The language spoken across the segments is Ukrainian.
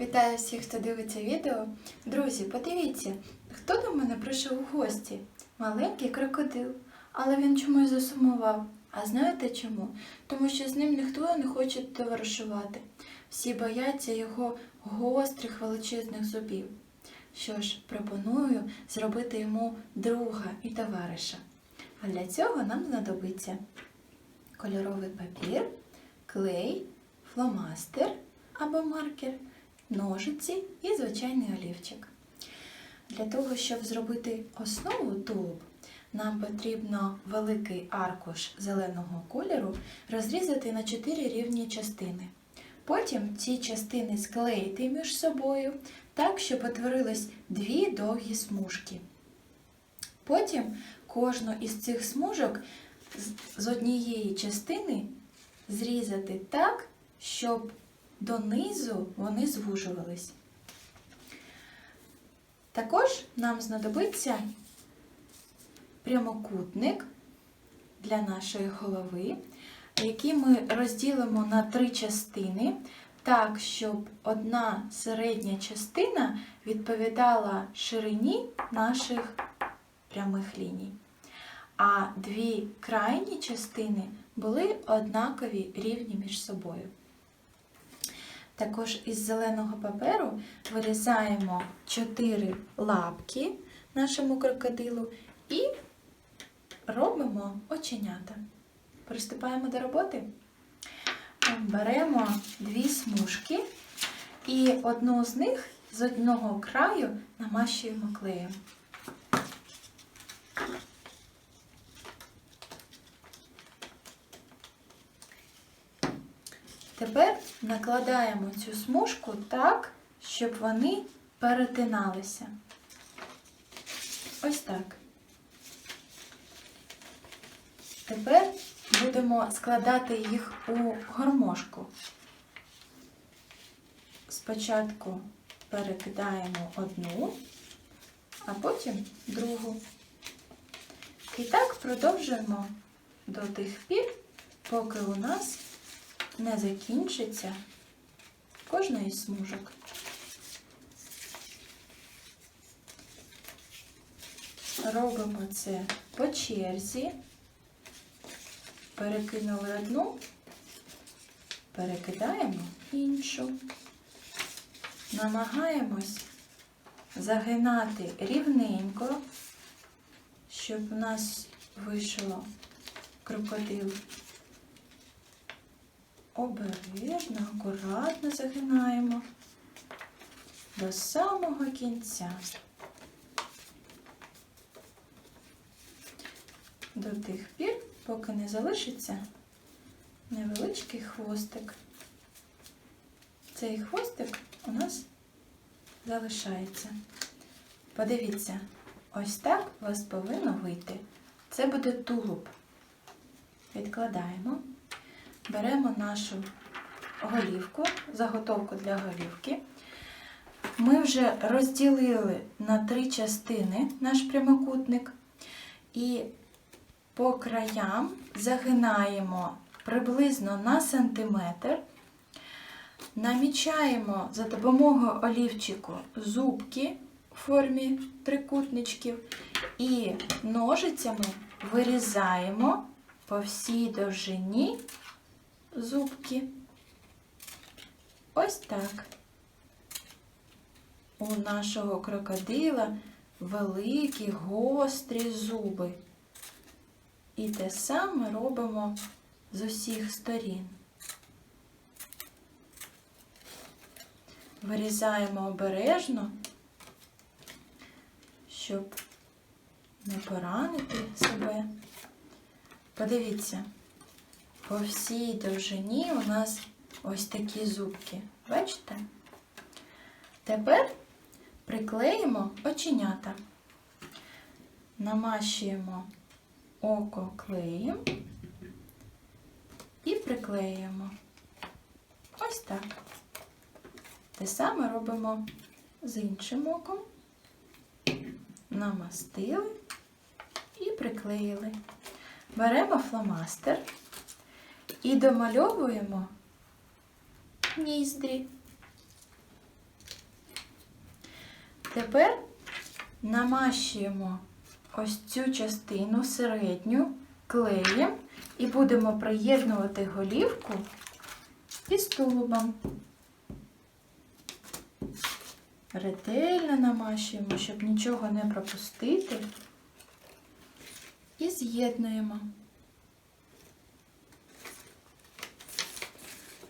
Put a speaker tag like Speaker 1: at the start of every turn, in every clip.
Speaker 1: Вітаю всіх, хто дивиться відео. Друзі, подивіться, хто до мене прийшов у гості? Маленький крокодил. Але він чомусь засумував. А знаєте чому? Тому що з ним ніхто не хоче товаришувати. Всі бояться його гострих величезних зубів. Що ж, пропоную зробити йому друга і товариша. А для цього нам знадобиться кольоровий папір, клей, фломастер або маркер, ножиці і звичайний олівчик. Для того, щоб зробити основу тулуб, нам потрібно великий аркуш зеленого кольору розрізати на 4 рівні частини. Потім ці частини склеїти між собою так, щоб утворились дві довгі смужки. Потім кожну із цих смужок з- однієї частини зрізати так, щоб донизу вони звужувались. Також нам знадобиться прямокутник для нашої голови, який ми розділимо на три частини, так, щоб одна середня частина відповідала ширині наших прямих ліній, а дві крайні частини були однакові рівні між собою. Також із зеленого паперу вирізаємо чотири лапки нашому крокодилу і робимо оченята. Приступаємо до роботи. Беремо дві смужки і одну з них з одного краю намащуємо клеєм. Тепер накладаємо цю смужку так, щоб вони перетиналися. Ось так. Тепер будемо складати їх у гармошку. Спочатку перекидаємо одну, а потім другу. І так продовжуємо до тих пір, поки у нас не закінчиться кожна із смужок. Робимо це по черзі. Перекинули одну, перекидаємо іншу. Намагаємось загинати рівненько, щоб у нас вийшло крокодил. Обережно, акуратно загинаємо до самого кінця. До тих пір, поки не залишиться невеличкий хвостик. Цей хвостик у нас залишається. Подивіться, ось так у вас повинно вийти. Це буде тулуб. Відкладаємо. Беремо нашу голівку, заготовку для голівки. Ми вже розділили на три частини наш прямокутник. І по краям загинаємо приблизно на сантиметр, намічаємо за допомогою олівчику зубки в формі трикутничків. І ножицями вирізаємо по всій довжині зубки. Ось так. У нашого крокодила великі гострі зуби. І те саме робимо з усіх сторін. Вирізаємо обережно, щоб не поранити себе. Подивіться, по всій довжині у нас ось такі зубки. Бачите? Тепер приклеїмо оченята. Намащуємо око клеєм і приклеюємо. Ось так. Те саме робимо з іншим оком. Намастили і приклеїли. Беремо фломастер і домальовуємо ніздрі. Тепер намащуємо ось цю частину середню клеєм і будемо приєднувати голівку із тулубом. Ретельно намащуємо, щоб нічого не пропустити. І з'єднуємо.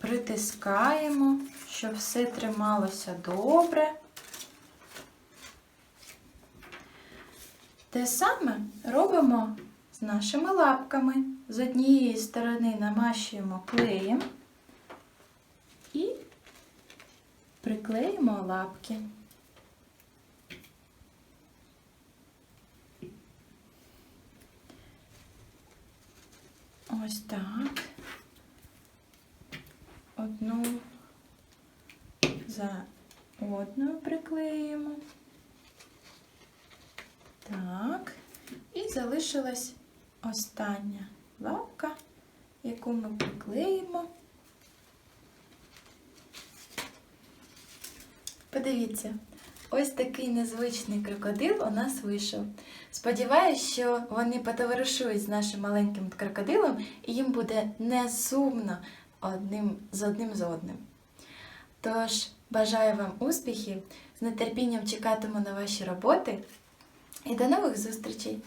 Speaker 1: Притискаємо, щоб все трималося добре. Те саме робимо з нашими лапками. З однієї сторони намащуємо клеєм і приклеїмо лапки. Ось так. Одну за одною приклеїмо. Так. І залишилась остання лапка, яку ми приклеїмо. Подивіться, ось такий незвичний крокодил у нас вийшов. Сподіваюсь, що вони потоваришують з нашим маленьким крокодилом і їм буде не сумно одним з одним з одним. Тож, бажаю вам успіхів, з нетерпінням чекатиму на ваші роботи і до нових зустрічей!